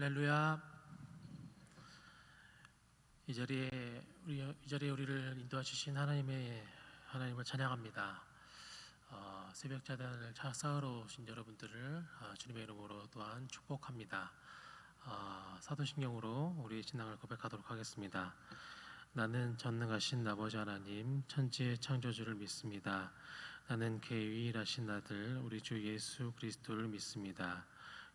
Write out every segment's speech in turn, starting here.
할렐루야. 이 자리에 우리 이 자리에 우리를 인도해 주신 하나님의 하나님을 찬양합니다. 어, 새벽 자단을 쌓으러 오신 여러분들을 어, 주님의 이름으로 또한 축복합니다. 어, 사도신경으로 우리의 신앙을 고백하도록 하겠습니다. 나는 전능하신 아버지 하나님 천지의 창조주를 믿습니다. 나는 그의 유일하신 아들 우리 주 예수 그리스도를 믿습니다.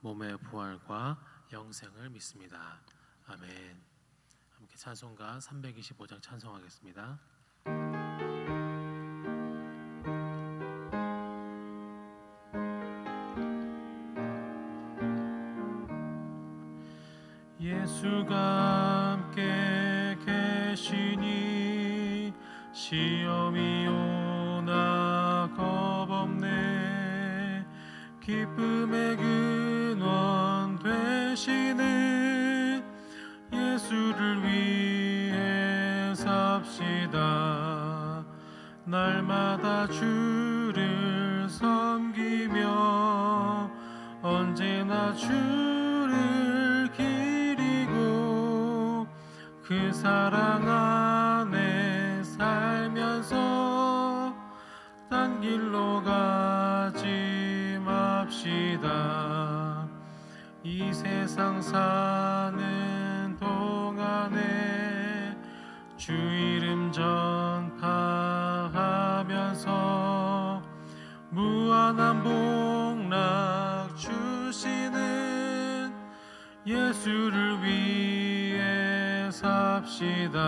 몸의 부활과 영생을 믿습니다. 아멘. 함께 찬송가 325장 찬송하겠습니다. 예수가 함께 계시니 시험이 오 주를 섬기며 언제나 주를 기리고 그 사랑 안에 살면서 딴 길로 가지 맙시다. 이 세상 사는 동안에 주 이름 전 무한한 복락 주시는 예수를 위해 삽시다.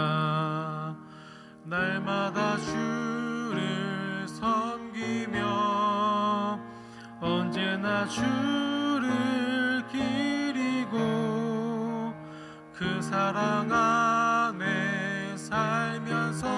날마다 주를 섬기며 언제나 주를 기리고 그 사랑 안에 살면서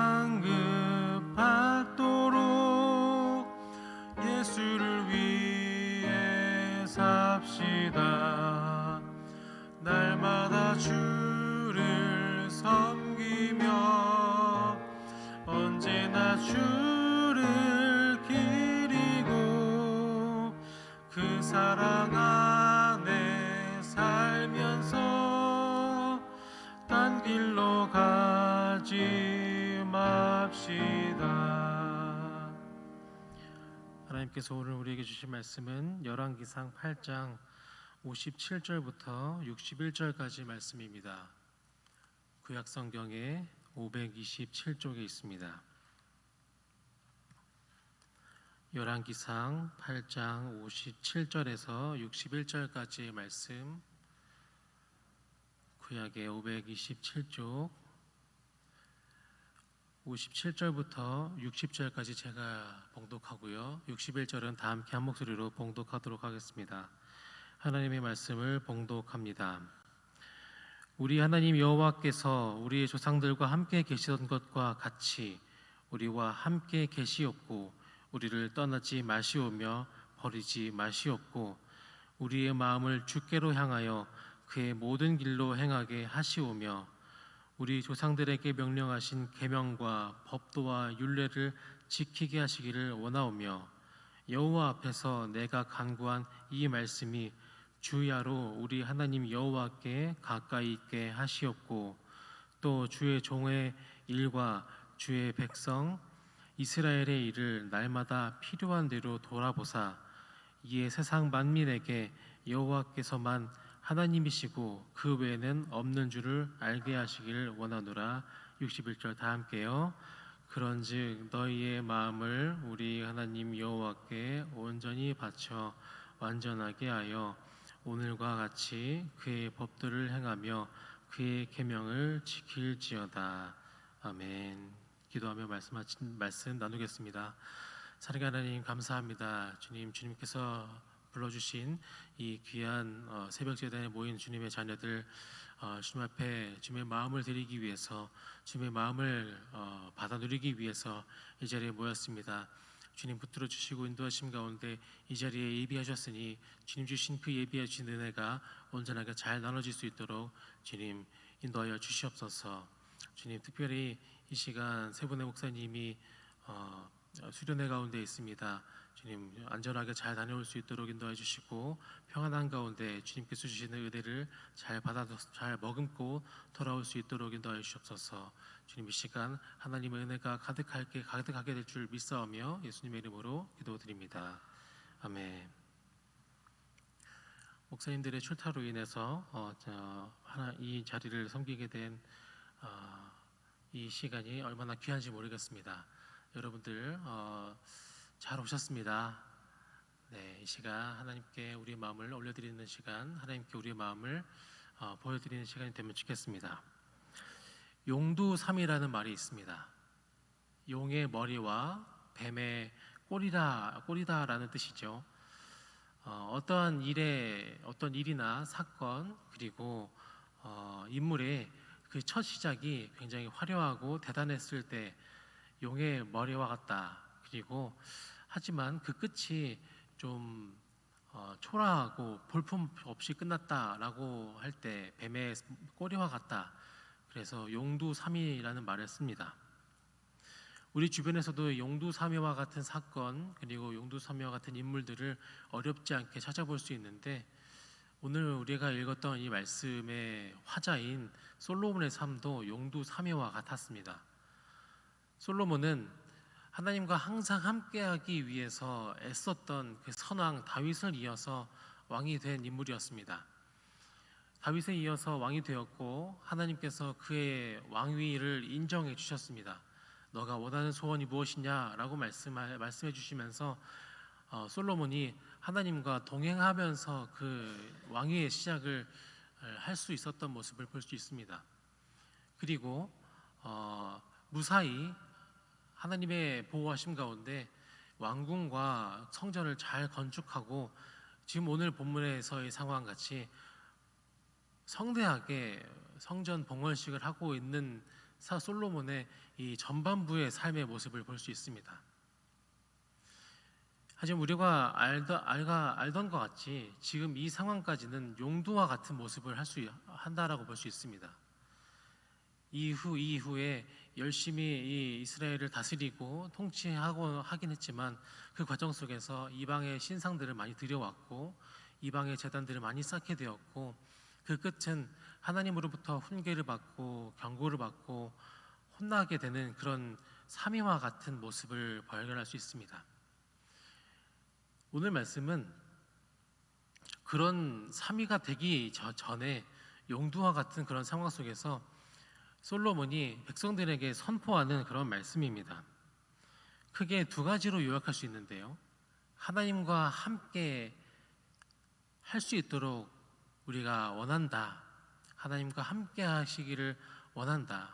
사랑 안에 살면서 딴 길로 가지 맙시다. 하나님께서 오늘 우리에게 주신 말씀은 열왕기상 8장 57절부터 61절까지 말씀입니다. 구약 성경의 527쪽에 있습니다. 열왕기상 8장 57절에서 61절까지의 말씀 구약의 527쪽 57절부터 60절까지 제가 봉독하고요. 61절은 다 함께 한 목소리로 봉독하도록 하겠습니다. 하나님의 말씀을 봉독합니다. 우리 하나님 여호와께서 우리의 조상들과 함께 계시던 것과 같이 우리와 함께 계시었고 우리를 떠나지 마시오며 버리지 마시옵고 우리의 마음을 주께로 향하여 그의 모든 길로 행하게 하시오며 우리 조상들에게 명령하신 계명과 법도와 율례를 지키게 하시기를 원하오며 여호와 앞에서 내가 간구한 이 말씀이 주야로 우리 하나님 여호와께 가까이 있게 하시옵고 또 주의 종의 일과 주의 백성 이스라엘의 일을 날마다 필요한 대로 돌아보사 이에 세상 만민에게 여호와께서만 하나님이시고 그 외에는 없는 줄을 알게 하시기를 원하노라. 61절 다 함께요. 그런즉 너희의 마음을 우리 하나님 여호와께 온전히 바쳐 완전하게 하여 오늘과 같이 그의 법들을 행하며 그의 계명을 지킬지어다. 아멘 기도하며 말씀하신 말씀 나누겠습니다 사랑의 하나님 감사합니다 주님 주님께서 불러주신 이 귀한 어, 새벽 제단에 모인 주님의 자녀들 어, 주님 앞에 주님의 마음을 드리기 위해서 주님의 마음을 어, 받아 누리기 위해서 이 자리에 모였습니다. 주님 붙들어 주시고 인도하심 가운데 이 자리에 예비하셨으니 주님 주신 그 예비하신 은혜가 온전하게 잘 나눠질 수 있도록 주님 인도하여 주시옵소서. 주님 특별히 이 시간 세 분의 목사님이 어, 수련회 가운데 있습니다. 주님 안전하게 잘 다녀올 수 있도록 인도해 주시고 평안한 가운데 주님께서 주시는 은혜를 잘 받아 잘 머금고 돌아올 수 있도록 인도해 주시옵소서. 주님 이 시간 하나님의 은혜가 가득하게 가득하게 될 줄 믿사오며 예수님의 이름으로 기도드립니다. 아멘. 목사님들의 출타로 인해서 어, 저, 하나, 이 자리를 섬기게 된 어, 이 시간이 얼마나 귀한지 모르겠습니다. 여러분들 어, 잘 오셨습니다. 네, 이 시간 하나님께 우리의 마음을 올려드리는 시간, 하나님께 우리의 마음을 어, 보여드리는 시간이 되면 좋겠습니다. 용두삼이라는 말이 있습니다. 용의 머리와 뱀의 꼬리다 꼬리다라는 뜻이죠. 어, 어떠한 일에 어떤 일이나 사건 그리고 어, 인물의 그 첫 시작이 굉장히 화려하고 대단했을 때 용의 머리와 같다. 그리고 하지만 그 끝이 좀 어, 초라하고 볼품 없이 끝났다라고 할 때 뱀의 꼬리와 같다. 그래서 용두삼이라는 말을 씁니다. 우리 주변에서도 용두삼이와 같은 사건 그리고 용두삼이와 같은 인물들을 어렵지 않게 찾아볼 수 있는데 오늘 우리가 읽었던 이 말씀의 화자인 솔로몬의 삶도 용두삼이와 같았습니다. 솔로몬은 하나님과 항상 함께하기 위해서 애썼던 그 선왕 다윗을 이어서 왕이 된 인물이었습니다. 다윗에 이어서 왕이 되었고 하나님께서 그의 왕위를 인정해 주셨습니다. 너가 원하는 소원이 무엇이냐라고 말씀해, 말씀해 주시면서 어, 솔로몬이 하나님과 동행하면서 그 왕위의 시작을 할 수 있었던 모습을 볼 수 있습니다. 그리고 어, 무사히 하나님의 보호하심 가운데 왕궁과 성전을 잘 건축하고 지금 오늘 본문에서의 상황 같이 성대하게 성전 봉헌식을 하고 있는 사 솔로몬의 이 전반부의 삶의 모습을 볼 수 있습니다. 하지만 우리가 알던, 알가, 알던 것 같이 지금 이 상황까지는 용두와 같은 모습을 할 수 한다라고 볼 수 있습니다. 이후 이후에 열심히 이 이스라엘을 다스리고 통치하고 하긴 했지만 그 과정 속에서 이방의 신상들을 많이 들여왔고 이방의 재단들을 많이 쌓게 되었고 그 끝은 하나님으로부터 훈계를 받고 경고를 받고 혼나게 되는 그런 삼위와 같은 모습을 발견할 수 있습니다. 오늘 말씀은 그런 삼위가 되기 전에 용두와 같은 그런 상황 속에서 솔로몬이 백성들에게 선포하는 그런 말씀입니다. 크게 두 가지로 요약할 수 있는데요. 하나님과 함께 할 수 있도록 우리가 원한다. 하나님과 함께 하시기를 원한다.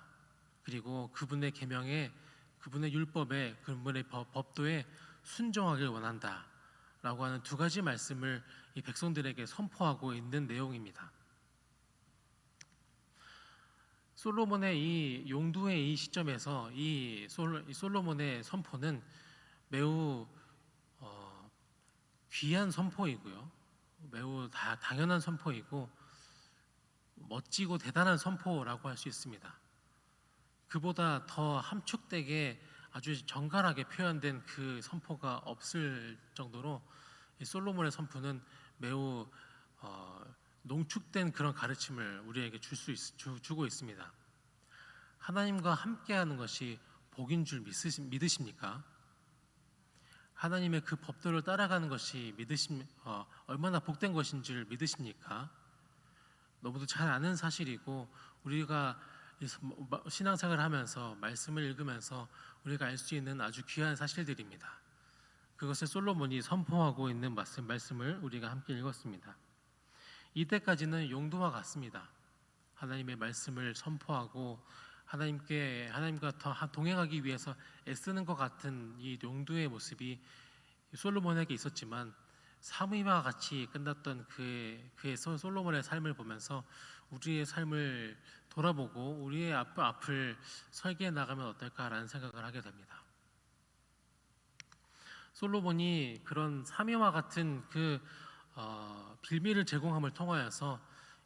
그리고 그분의 계명에 그분의 율법에 그분의 법도에 순종하길 원한다. 라고 하는 두 가지 말씀을 이 백성들에게 선포하고 있는 내용입니다. 솔로몬의 이 용두의 이 시점에서 이 솔로몬의 선포는 매우 어, 귀한 선포이고요. 매우 다, 당연한 선포이고 멋지고 대단한 선포라고 할 수 있습니다. 그보다 더 함축되게 아주 정갈하게 표현된 그 선포가 없을 정도로 이 솔로몬의 선포는 매우 어, 농축된 그런 가르침을 우리에게 줄 수 주고 있습니다. 하나님과 함께하는 것이 복인 줄 믿으시, 믿으십니까? 하나님의 그 법도를 따라가는 것이 믿으심 어, 얼마나 복된 것인 줄 믿으십니까? 너무도 잘 아는 사실이고 우리가 신앙생활을 하면서 말씀을 읽으면서 우리가 알 수 있는 아주 귀한 사실들입니다. 그것을 솔로몬이 선포하고 있는 말씀, 말씀을 우리가 함께 읽었습니다. 이때까지는 용도와 같습니다. 하나님의 말씀을 선포하고 하나님께 하나님과 더 동행하기 위해서 애쓰는 것 같은 이 용도의 모습이 솔로몬에게 있었지만 사무이와 같이 끝났던 그의 그의 소- 솔로몬의 삶을 보면서 우리의 삶을 돌아보고 우리의 앞, 앞을 설계해 나가면 어떨까라는 생각을 하게 됩니다. 솔로몬이 그런 사미와 같은 그 어, 빌미를 제공함을 통하여서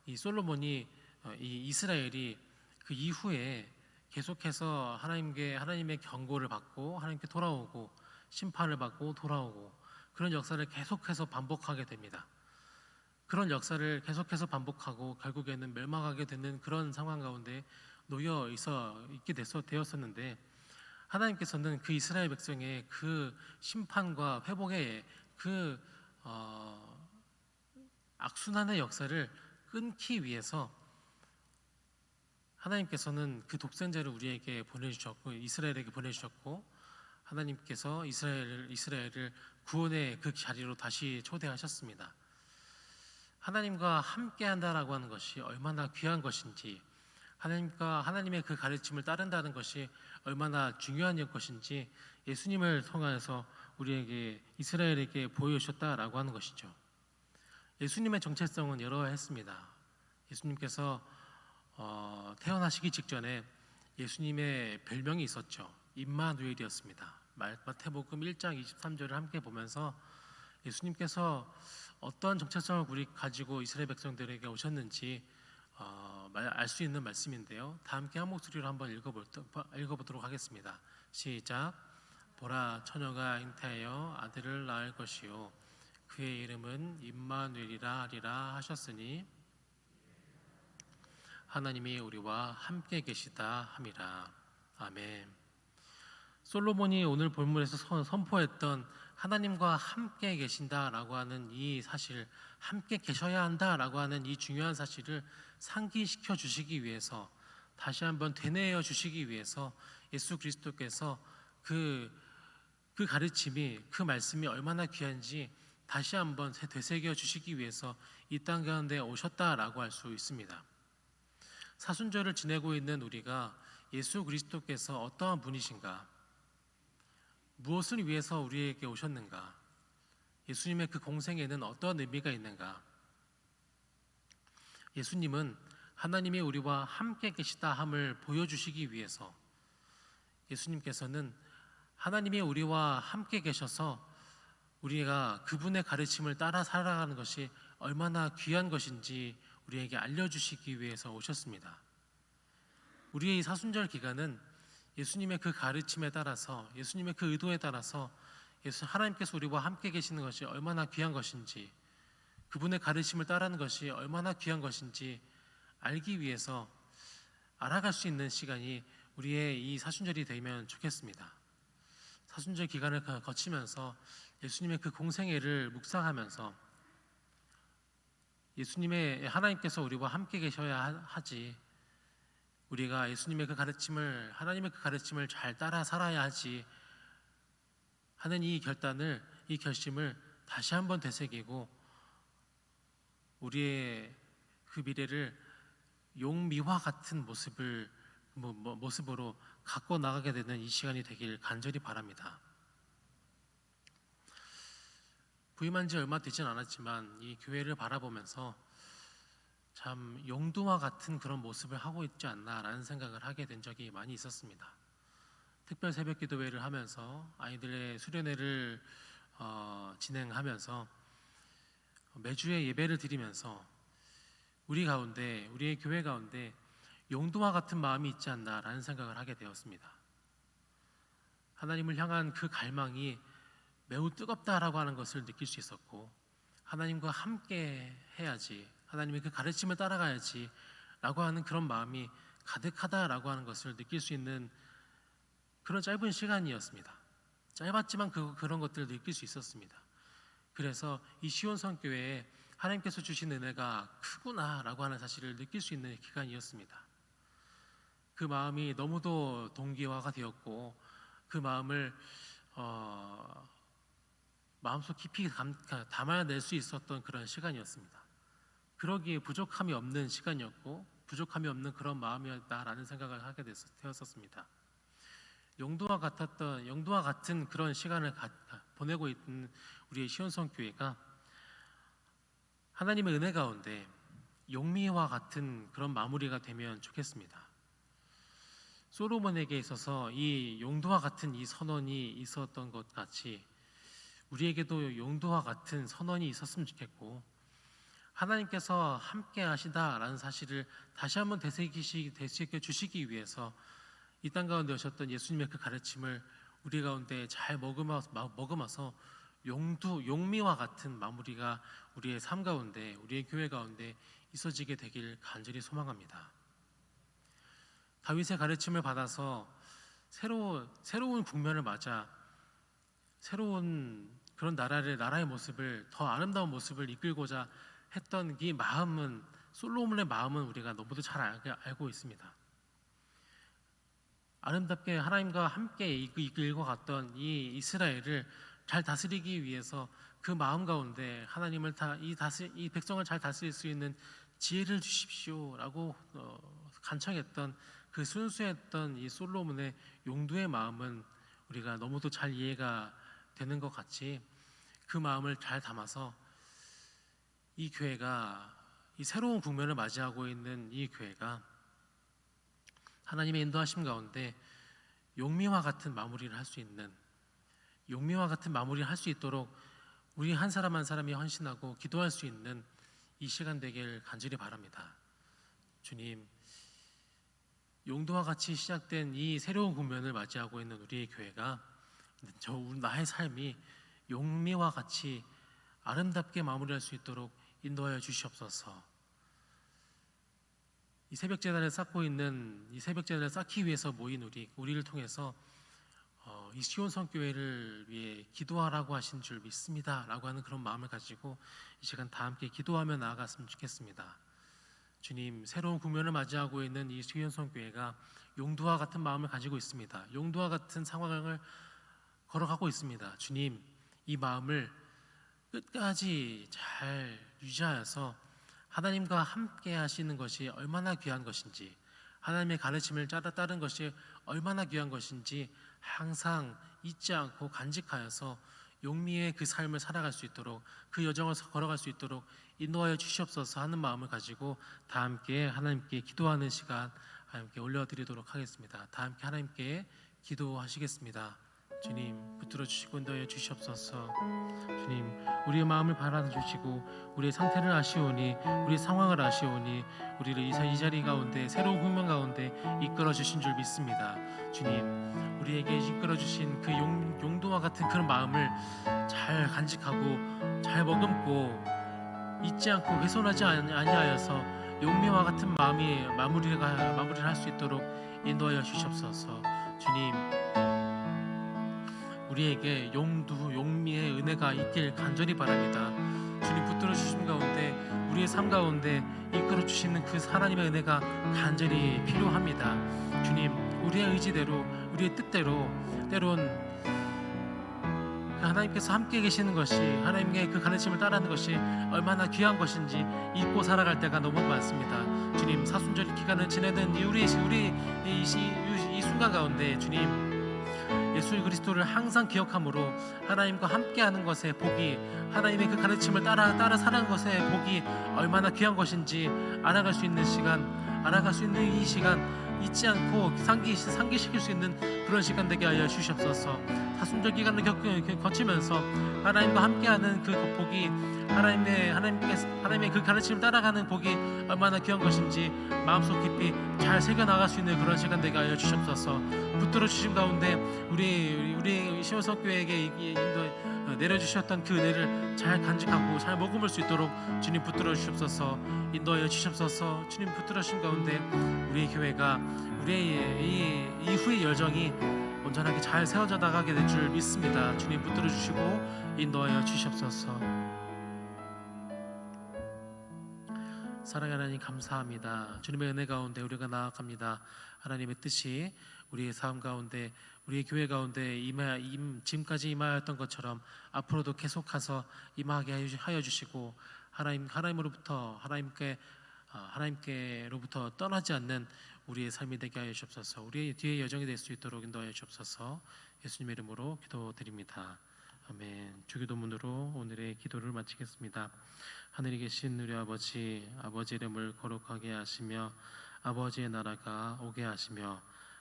이 솔로몬이 어, 이 이스라엘이 그 이후에 계속해서 하나님께 하나님의 경고를 받고 하나님께 돌아오고 심판을 받고 돌아오고 그런 역사를 계속해서 반복하게 됩니다. 그런 역사를 계속해서 반복하고 결국에는 멸망하게 되는 그런 상황 가운데 놓여 있어 있게 됐어 되었었는데 하나님께서는 그 이스라엘 백성의 그 심판과 회복의 그 어, 악순환의 역사를 끊기 위해서 하나님께서는 그 독생자를 우리에게 보내주셨고 이스라엘에게 보내주셨고 하나님께서 이스라엘을 이스라엘을 구원의 그 자리로 다시 초대하셨습니다. 하나님과 함께 한다라고 하는 것이 얼마나 귀한 것인지 하나님과 하나님의 그 가르침을 따른다는 것이 얼마나 중요한 것인지 예수님을 통해서 우리에게 이스라엘에게 보여주셨다라고 하는 것이죠. 예수님의 정체성은 여러 했습니다. 예수님께서 어, 태어나시기 직전에 예수님의 별명이 있었죠. 임마누엘이었습니다. 마- 마태복음 1장 23절을 함께 보면서 예수님께서 어떤 정체성을 우리 가지고 이스라엘 백성들에게 오셨는지 어, 알수 있는 말씀인데요. 다 함께 한 목소리로 한번 읽어보도록 하겠습니다. 시작. 보라 처녀가 잉태하여 아들을 낳을 것이요 그의 이름은 임마누엘이라 하리라 하셨으니 하나님이 우리와 함께 계시다 함이라. 아멘. 솔로몬이 오늘 본문에서 선- 선포했던 하나님과 함께 계신다라고 하는 이 사실, 함께 계셔야 한다라고 하는 이 중요한 사실을 상기시켜 주시기 위해서 다시 한번 되뇌어 주시기 위해서 예수 그리스도께서 그, 그 가르침이 그 말씀이 얼마나 귀한지 다시 한번 되새겨 주시기 위해서 이 땅 가운데 오셨다라고 할 수 있습니다. 사순절을 지내고 있는 우리가 예수 그리스도께서 어떠한 분이신가? 무엇을 위해서 우리에게 오셨는가? 예수님의 그 공생에는 어떠한 의미가 있는가? 예수님은 하나님이 우리와 함께 계시다 함을 보여주시기 위해서 예수님께서는 하나님이 우리와 함께 계셔서 우리가 그분의 가르침을 따라 살아가는 것이 얼마나 귀한 것인지 우리에게 알려주시기 위해서 오셨습니다. 우리의 이 사순절 기간은 예수님의 그 가르침에 따라서 예수님의 그 의도에 따라서 예수 하나님께서 우리와 함께 계시는 것이 얼마나 귀한 것인지 그분의 가르침을 따르는 것이 얼마나 귀한 것인지 알기 위해서 알아갈 수 있는 시간이 우리의 이 사순절이 되면 좋겠습니다. 사순절 기간을 거- 거치면서 예수님의 그 공생애를 묵상하면서 예수님의 하나님께서 우리와 함께 계셔야 하- 하지 우리가 예수님의 그 가르침을 하나님의 그 가르침을 잘 따라 살아야 하지 하는 이 결단을 이 결심을 다시 한번 되새기고 우리의 그 미래를 용미와 같은 모습을 뭐- 뭐- 모습으로 갖고 나가게 되는 이 시간이 되길 간절히 바랍니다. 부임한 지 얼마 되진 않았지만 이 교회를 바라보면서 참 용두와 같은 그런 모습을 하고 있지 않나라는 생각을 하게 된 적이 많이 있었습니다. 특별 새벽 기도회를 하면서 아이들의 수련회를 어, 진행하면서 매주에 예배를 드리면서 우리 가운데 우리의 교회 가운데 용도와 같은 마음이 있지 않나라는 생각을 하게 되었습니다. 하나님을 향한 그 갈망이 매우 뜨겁다라고 하는 것을 느낄 수 있었고 하나님과 함께 해야지 하나님의 그 가르침을 따라가야지라고 하는 그런 마음이 가득하다라고 하는 것을 느낄 수 있는 그런 짧은 시간이었습니다. 짧았지만 그, 그런 것들을 느낄 수 있었습니다. 그래서 이 시온성 교회에 하나님께서 주신 은혜가 크구나라고 하는 사실을 느낄 수 있는 기간이었습니다. 그 마음이 너무도 동기화가 되었고 그 마음을 어, 마음속 깊이 감, 담아낼 수 있었던 그런 시간이었습니다. 그러기에 부족함이 없는 시간이었고 부족함이 없는 그런 마음이었다라는 생각을 하게 됐, 되었었습니다. 용도와 같았던 용도와 같은 그런 시간을 가, 보내고 있는 우리의 시온성 교회가 하나님의 은혜 가운데 용미와 같은 그런 마무리가 되면 좋겠습니다. 솔로몬에게 있어서 이 용도와 같은 이 선언이 있었던 것 같이 우리에게도 용도와 같은 선언이 있었으면 좋겠고 하나님께서 함께 하시다라는 사실을 다시 한번 되새겨 주시기 위해서 이 땅 가운데 오셨던 예수님의 그 가르침을 우리 가운데 잘 머금어서, 머금어서 용두 용미와 같은 마무리가 우리의 삶 가운데 우리의 교회 가운데 있어지게 되길 간절히 소망합니다. 다윗의 가르침을 받아서 새로운 새로운 국면을 맞아 새로운 그런 나라를 나라의 모습을 더 아름다운 모습을 이끌고자 했던 이 마음은 솔로몬의 마음은 우리가 너무도 잘 알고 있습니다. 아름답게 하나님과 함께 이끌고 갔던 이 이스라엘을 잘 다스리기 위해서 그 마음 가운데 하나님을 다 이 다스 이 백성을 잘 다스릴 수 있는 지혜를 주십시오라고 어, 간청했던 그 순수했던 이 솔로몬의 용도의 마음은 우리가 너무도 잘 이해가 되는 것 같이 그 마음을 잘 담아서 이 교회가 이 새로운 국면을 맞이하고 있는 이 교회가 하나님의 인도하심 가운데 용미와 같은 마무리를 할 수 있는 용미와 같은 마무리를 할 수 있도록 우리 한 사람 한 사람이 헌신하고 기도할 수 있는 이 시간 되길 간절히 바랍니다. 주님, 용도와 같이 시작된 이 새로운 국면을 맞이하고 있는 우리의 교회가 저 나의 삶이 용미와 같이 아름답게 마무리할 수 있도록 인도하여 주시옵소서. 이 새벽 재단을 쌓고 있는 이 새벽 재단을 쌓기 위해서 모인 우리 우리를 통해서 어, 이 시온 성 교회를 위해 기도하라고 하신 줄 믿습니다라고 하는 그런 마음을 가지고 이 시간 다 함께 기도하며 나아갔으면 좋겠습니다. 주님 새로운 국면을 맞이하고 있는 이 시온 성 교회가 용도와 같은 마음을 가지고 있습니다. 용도와 같은 상황을 걸어가고 있습니다. 주님 이 마음을 끝까지 잘 유지하여서 하나님과 함께 하시는 것이 얼마나 귀한 것인지 하나님의 가르침을 따라 따른 것이 얼마나 귀한 것인지 항상 잊지 않고 간직하여서 용미의 그 삶을 살아갈 수 있도록 그 여정을 걸어갈 수 있도록 인도하여 주시옵소서 하는 마음을 가지고 다 함께 하나님께 기도하는 시간 하나님께 올려드리도록 하겠습니다. 다 함께 하나님께 기도하시겠습니다. 주님 붙들어 주시고 인도하여 주시옵소서. 주님 우리의 마음을 받아주시고 우리의 상태를 아시오니 우리의 상황을 아시오니 우리를 이 자리 가운데 새로운 국면 가운데 이끌어 주신 줄 믿습니다. 주님 우리에게 이끌어 주신 그 용, 용도와 같은 그런 마음을 잘 간직하고 잘 머금고 잊지 않고 훼손하지 아니하여서 용미와 같은 마음이 마무리가 마무리를 할 수 있도록 인도하여 주시옵소서. 주님 우리에게 용두 용미의 은혜가 있길 간절히 바랍니다. 주님 붙들어 주심 가운데 우리의 삶 가운데 이끌어 주시는 그 하나님의 은혜가 간절히 필요합니다. 주님 우리의 의지대로 우리의 뜻대로 때론 그 하나님께서 함께 계시는 것이 하나님의 그 가르침을 따르는 것이 얼마나 귀한 것인지 잊고 살아갈 때가 너무 많습니다. 주님 사순절 기간을 지내는 우리 우리 이, 이, 이 순간 가운데 주님 예수 그리스도를 항상 기억함으로 하나님과 함께하는 것의 복이 하나님의 그 가르침을 따라 따라 살아가는 것의 복이 얼마나 귀한 것인지 알아갈 수 있는 시간 알아갈 수 있는 이 시간 잊지 않고 상기 상기시킬 수 있는 그런 시간 되게 하여 주시옵소서. 사순절 기간을 겪, 거치면서 하나님과 함께하는 그 복이 하나님의 하나님께 하나님의 그 가르침을 따라가는 복이 얼마나 귀한 것인지 마음속 깊이 잘 새겨 나갈 수 있는 그런 시간 되게 하여 주시옵소서. 붙들어 주신 가운데 우리 우리 시원석 교회에게 인도 어, 내려주셨던 그 은혜를 잘 간직하고 잘 머금을 수 있도록 주님 붙들어 주시옵소서. 인도하여 주시옵소서. 주님 붙들어 주신 가운데 우리의 교회가 우리의 이 이후의 열정이 온전하게 잘 세워져 나가게 될 줄 믿습니다. 주님 붙들어 주시고 인도하여 주시옵소서. 사랑하는 하나님 감사합니다. 주님의 은혜 가운데 우리가 나아갑니다. 하나님의 뜻이 우리의 삶 가운데 우리의 교회 가운데 임하 임 지금까지 임하였던 것처럼 앞으로도 계속해서 임하게 하여 주시고 하나님 하나님으로부터 하나님께 어, 하나님께로부터 떠나지 않는 우리의 삶이 되게 하여 주옵소서. 우리의 뒤에 여정이 될 수 있도록 인도하여 주옵소서. 예수님의 이름으로 기도드립니다. 아멘. 주기도문으로 오늘의 기도를 마치겠습니다. 하늘에 계신 우리 아버지, 아버지 이름을 거룩하게 하시며 아버지의 나라가 오게 하시며